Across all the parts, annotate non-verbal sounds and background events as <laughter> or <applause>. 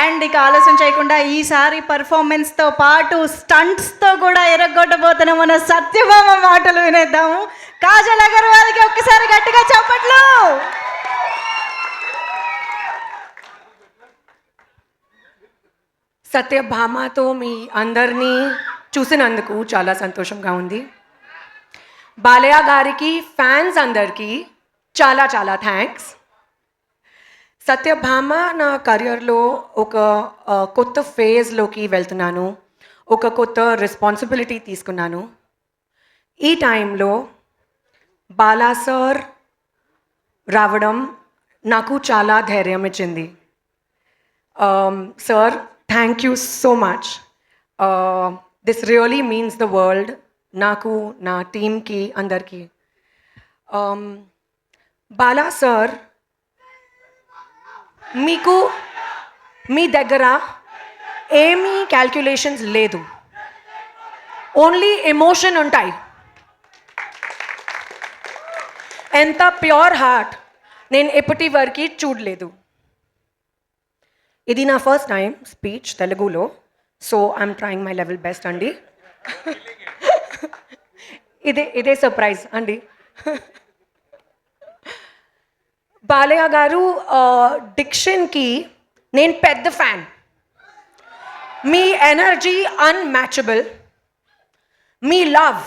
And ఇక ఆలస్యం చేయకుండా ఈసారి పర్ఫార్మెన్స్తో పాటు స్టంట్స్తో కూడా ఎరగొట్టబోతున్న మన సత్యభామ మాటలు వినేద్దాము. కాజల్ అగర్వాల్కి ఒక్కసారి గట్టిగా చప్పట్లు! సత్యభామతో మీ అందరినీ చూసినందుకు చాలా సంతోషంగా ఉంది. బాలయ్య గారికి ఫ్యాన్స్ అందరికీ చాలా చాలా థ్యాంక్స్ సత్యభామ నా కెరియర్లో ఒక కొత్త ఫేజ్లోకి వెళ్తున్నాను. ఒక కొత్త రెస్పాన్సిబిలిటీ తీసుకున్నాను. ఈ టైంలో బాలా సార్ రావడం నాకు చాలా ధైర్యం ఇచ్చింది. Sir thank you so much this really means the world నాకు నా టీమ్కి అందరికీ. Um, బాలా సార్ మీకు మీ దగ్గర ఏమీ క్యాల్కులేషన్స్ లేదు. ఓన్లీ ఎమోషన్ ఉంటాయి. ఎంత ప్యూర్ హార్ట్ నేను ఎప్పటి వరకు చూడలేదు. ఇది నా ఫస్ట్ టైం స్పీచ్ తెలుగులో so I'm trying my level best అండి ఇదే ఇదే సర్ప్రైజ్ అండి <laughs> బాలయ్య గారు డిక్షన్కి నేను పెద్ద ఫ్యాన్ మీ energy unmatchable me love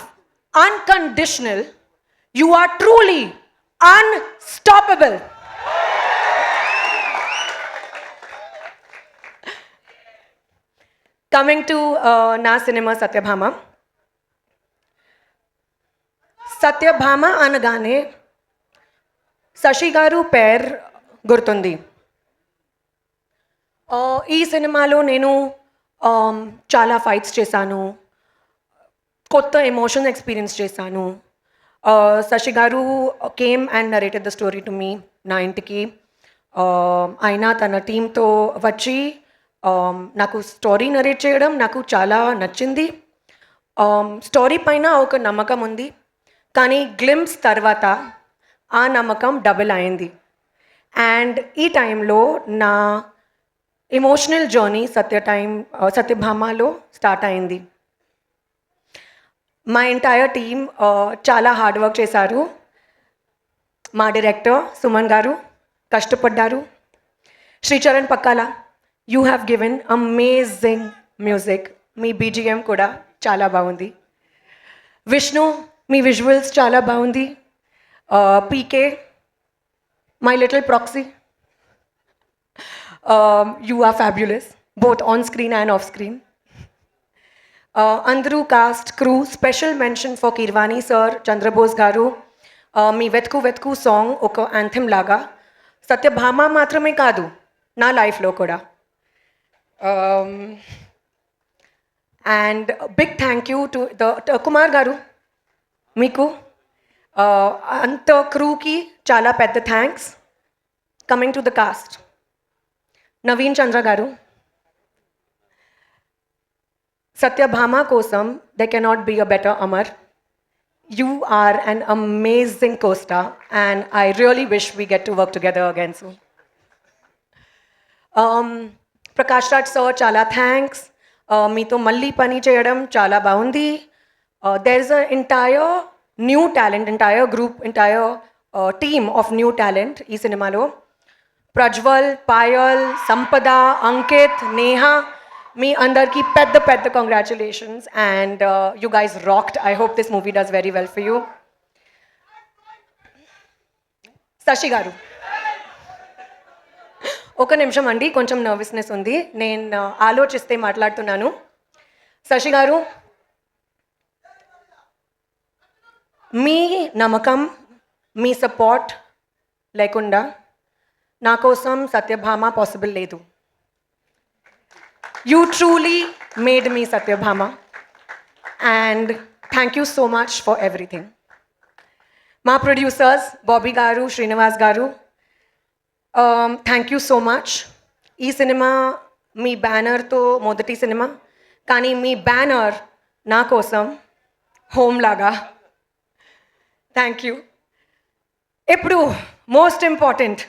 unconditional you are truly unstoppable coming to నా సినిమా సత్యభామ సత్యభామ అనగానే శశి గారు పేర్ గుర్తుంది. ఈ సినిమాలో నేను చాలా ఫైట్స్ చేశాను. కొత్త ఎమోషన్ ఎక్స్పీరియన్స్ చేశాను. శశి గారు came and narrated the story to me నా ఇంటికి. ఆయన తన టీంతో వచ్చి నాకు స్టోరీ నరేట్ చేయడం నాకు చాలా నచ్చింది. స్టోరీ పైన ఒక నమ్మకం ఉంది. కానీ గ్లిమ్స్ తర్వాత ఆ నమ్మకం డబుల్ అయింది. అండ్ ఈ టైంలో నా ఎమోషనల్ జర్నీ సత్య టైం సత్యభామలో స్టార్ట్ అయింది. మా ఎంటైర్ టీమ్ చాలా హార్డ్ వర్క్ చేశారు. మా డైరెక్టర్ సుమన్ గారు కష్టపడ్డారు. Sricharan Pakala you have given amazing music me BGM కూడా చాలా బాగుంది. విష్ణు మీ విజువల్స్ చాలా బాగుంది. PK my little proxy you are fabulous both on screen and off screen అందరూ cast crew special mention for Keeravani sir Chandrabose గారు Uh, మీ వెతుకు వెతుకు సాంగ్ ఒక యాంథమ్ లాగా సత్యభామ మాత్రమే కాదు నా లైఫ్లో కూడా and big thank you to the Kumar గారు మీకు uh, అంత క్రూకి చాలా పెద్ద thanks coming to the cast Naveen Chandra గారు సత్యభామ కోసం they cannot be a better Amar you are an amazing costar and I really wish we get to work together again so Prakash Raj sir చాలా thanks మీతో మళ్ళీ పని చేయడం చాలా బాగుంది there is a entire new talent entire group entire team of new talent ఈ సినిమాలో. ప్రజ్వల్ పాయల్ సంపద అంకిత్ నేహా మీ అందరికీ పెద్ద పెద్ద congratulations and you guys rocked I hope this movie does very well for you Sashi గారు. ఒక నిమిషం అండి కొంచెం నర్వస్నెస్ ఉంది. నేను uh, ఆలోచిస్తే మాట్లాడుతున్నాను. శశి గారు మీ నమ్మకం మీ సపోర్ట్ లేకుండా నా కోసం సత్యభామ పాసిబుల్ లేదు. You truly made me Satyabhama. And thank you so much for everything మా ప్రొడ్యూసర్స్ బాబీ గారు శ్రీనివాస్ గారు థ్యాంక్ యూ సో మచ్ ఈ సినిమా మీ బ్యానర్తో మొదటి సినిమా కానీ మీ బ్యానర్ నా కోసం హోమ్ లాగా థ్యాంక్ యూ ఇప్పుడు మోస్ట్ ఇంపార్టెంట్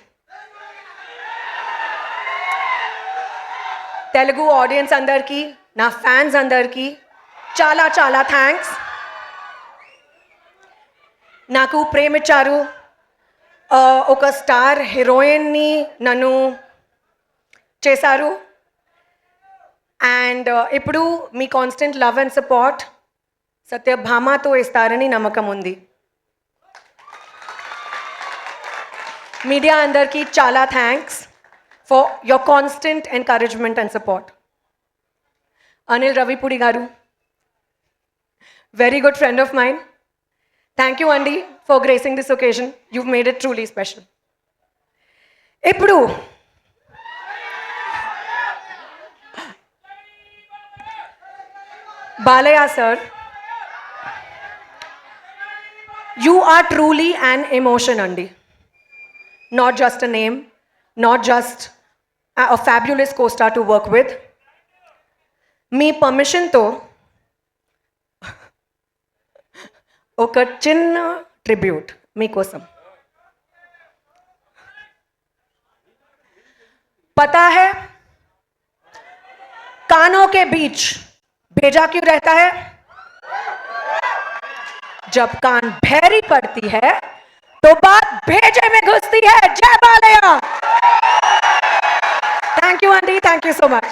తెలుగు ఆడియన్స్ అందరికీ నా ఫ్యాన్స్ అందరికీ చాలా చాలా థ్యాంక్స్ నాకు ప్రేమిచ్చారు ఒక స్టార్ హీరోయిన్ని నన్ను చేశారు. అండ్ ఇప్పుడు మీ కాన్స్టెంట్ లవ్ అండ్ సపోర్ట్ సత్యభామతో ఇస్తారని నమ్మకం ఉంది. మీడియా అందరికీ చాలా thanks for your constant encouragement and support Anil Ravipudi గారు very good friend of mind thank you అండి for gracing this occasion you made it truly special ఇప్పుడు Balayya sir you are truly an emotion అండి not just a name, not just a, a fabulous co star to work with. మీ పర్మిషన్తో ఒక చిన్న tribute మీకోసం पता है कानों के बीच भेजा क्यों रहता है जब कान भैरी पड़ती है तो बात भेजे में घुसती है Jai Balayya thank you aunty thank you so much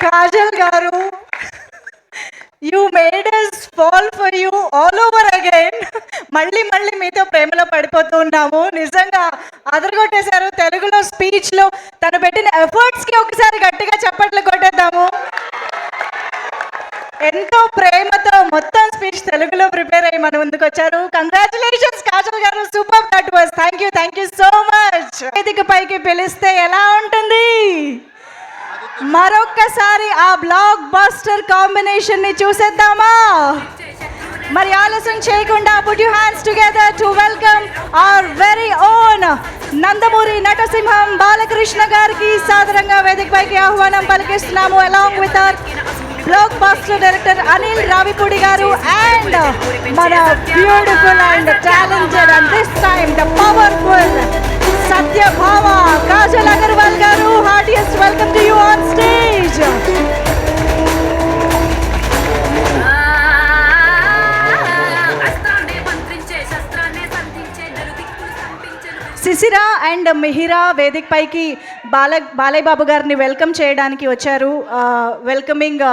Kajal garu you made us fall for you all over again మళ్ళీ మళ్ళీ మీతో ప్రేమలో పడిపోతూ ఉన్నాము నిజంగా అదరగొట్టేశారు తెలుగులో స్పీచ్లో తను పెట్టిన ఎఫర్ట్స్కి ఒకసారి గట్టిగా చప్పట్లు కొట్టేద్దాము తెలుగులో ప్రిపేర్ అయ్యి మన ముందుకు వచ్చారు. కంగ్రాచులేషన్స్ కాజల్ గారు. Super that was thank you thank you so much వేదిక పైకి పిలిస్తే ఎలా ఉంటుంది? మరొక్కసారి ఆ బ్లాక్ బస్టర్ కాంబినేషన్ని చూసేద్దామా? మరి ఆలస్యం చేయకుండా put you hands together to welcome our very own Nandamuri నటసింహం Balakrishna గారికి సాదరంగా వేదికపైకి ఆహ్వానం పలికిస్తున్నాము. Along with our blockbuster director Anil Ravipudi గారు అండ్ మన beautiful and talented and this time the powerful Satyabhama Kajal Aggarwal గారు heartiest welcome to you on stage and Mihira వేదిక పైకి బాల బాలయ్య బాబు గారిని వెల్కమ్ చేయడానికి వచ్చారు. వెల్కమింగ్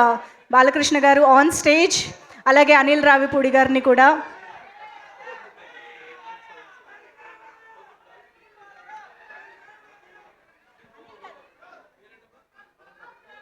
బాలకృష్ణ గారు ఆన్ స్టేజ్ అలాగే అనిల్ రావిపూడి గారిని కూడా.